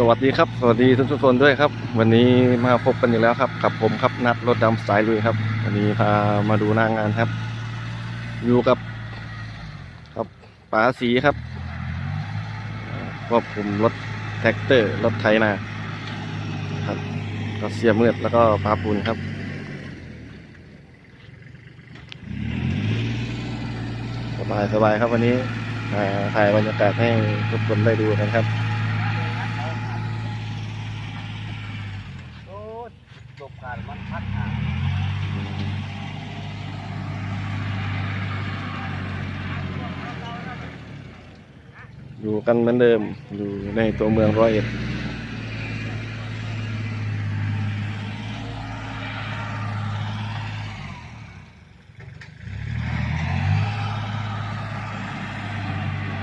สวัสดีครับสวัสดีทุกๆคนด้วยครับ วันนี้มาพบกันอยู่แล้วครับ กับผมครับนัดรถดำสายลุยครับ วันนี้พามาดูหน้างงานครับ อยู่กับกับป๋าสีครับควบคุมรถแท็กเตอร์รถไถนาครับก็เสียมืดแล้วก็ปาปูนครับสบายสบายครับวันนี้ถ่ายบรรยากาศให้ทุกคนได้ดูกันครับ โอ้จ บการมันพัดหาอยู่กันเหมือนเดิมอยู่ในตัวเมืองร้อยเอ็ด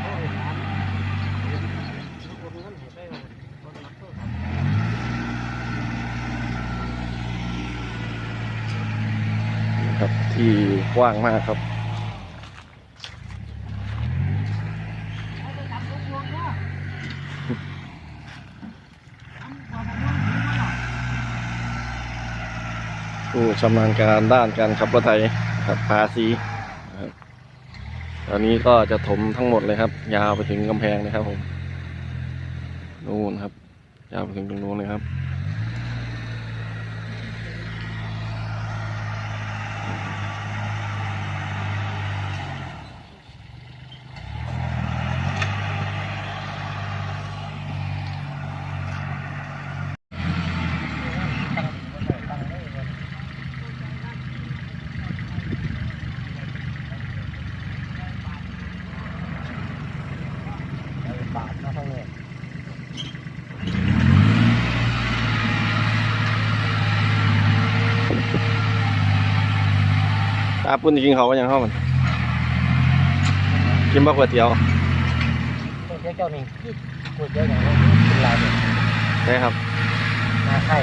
โอ้ยน้ำทุกคนนั้นเห็นได้เลยบนรถตู้ครับ นะครับ ที่กว้างมากครับ ผู้ชำนาญการด้านการขับรถไถขับพาสีครับตอนนี้ก็จะถมทั้งหมดเลยครับ ยาวไปถึงกำแพงเลยครับผมนู่นครับ ยาวไปถึงตรงนู้นเลยครับ ตาปุ้นกินเขาก็ยังเข้ามัน กินบักก๋วยเตี๋ยวตัวเจ้าเจ้านี่ที่ตัวเจ้าอย่างนี้เป็นลายเนี่ยใช่ครับนาไข่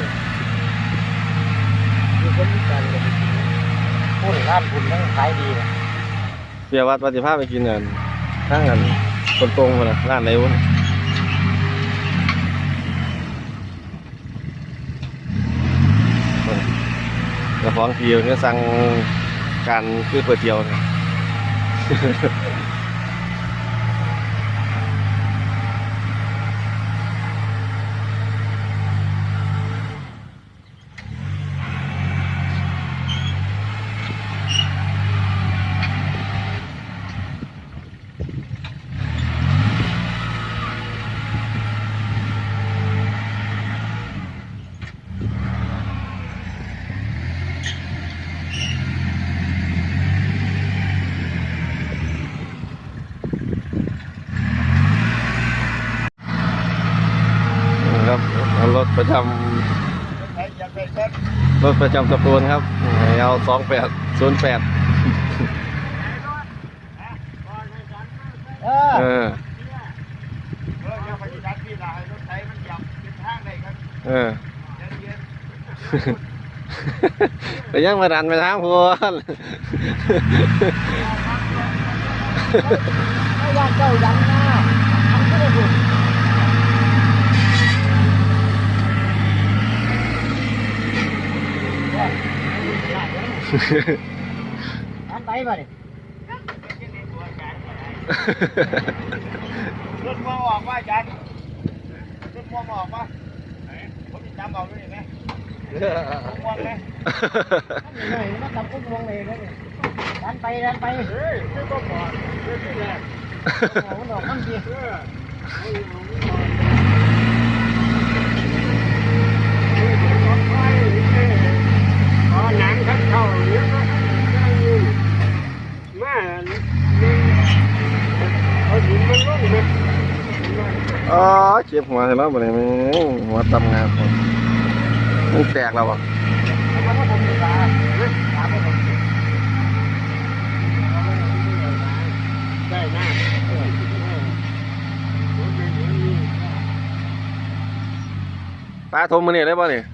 มีคนมีการเลยพูดร้านคุณนั่งขายดีเลยเบียร์วัดปฏิภาพไปกินเงินข้างกันคนตรงมานะร้านไหนวะเนี่ยกระฟ้องทีก็สั่ง การคือก๋วยเตี๋ยวนะ ประจใช้ยังไงเช่นำรถประจำตะปูนครับเอาสองแปดศูนย์แปดเออเออเออยังไปดันพี่ลายรถไถมันหยับเป็นทางได้ครับเออเย็นเย็นไปยังมาดันไปทางพวนไม่ว่าเจ้ายังหน้าทำก็ได้บุญ ทำไปบ่ดิรถมองออกว่าจันรถมองออกว่าผมจะจำเอาด้วยไหมผมม อ๋อเจ็บหัวเห็นแล้วบ่เนี่ยมึงหัวตำงานผมมันแตกแล้วอะแล้วก็ผมจะตาตาไม่ผมได้หน้าปลาทมมือนี่ได้ป่ะนี่ย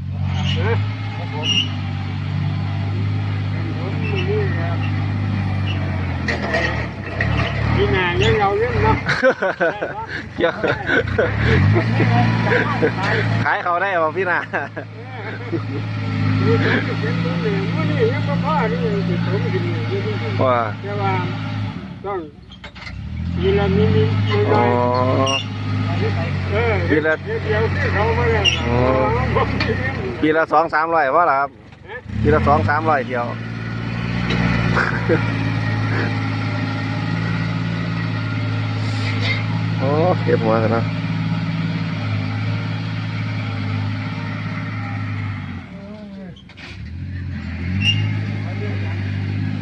นี่นายังเราเรื่องเนาะเกี่ยวขายเขาได้ป่ะพี่นาว่าแต่ว่าต้องมีละนิดนิดหอ๋น่ออยเออทีละเดียวที่เขามาแล้วอ๋อปีละสองสามร้อยว่าล่ะครับปีละสองสามร้อยเที่ยว โอ้ เก็บหัวกันนะ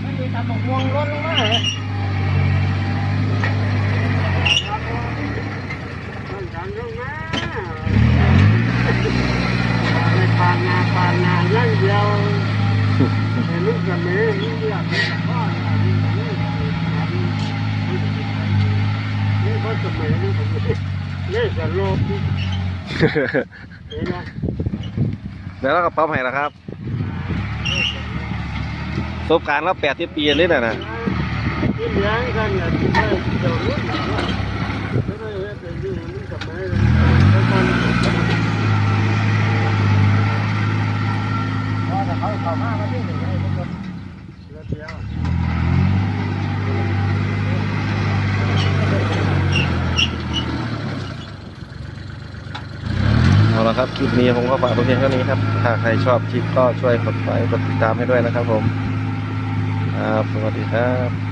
มันมีตำบักม่วงล้นลงมาเลยต้องการลงานปานนาปานนาอย่างเดียวเห็นลูกกับแม่นี่อยาก เป็นพ่อนี่ก็สมัยนี้ผมนี่จะโลกเดี๋ยวเราก็ปั๊มให้นะครับประสบการณ์เราแปดสิบปีเลยนะนะที่เลี้ยงกันเนี่ยที่ได้เจ้ารุ่นหลังว่าไม่ได้เฮ็ดแต่อยู่นี่กับแม่เลยแล้วกัน พอแต่เขาเข้ามามาที่หนึ่งเลยทุกคน แล้วเดียว เอา ละครับ คลิปนี้ผมก็ฝากเพียงเท่านี้ครับถ้าใครชอบคลิปก็ช่วยกดไลค์กดติดตามให้ด้วยนะครับผม ครับ สวัสดีครับ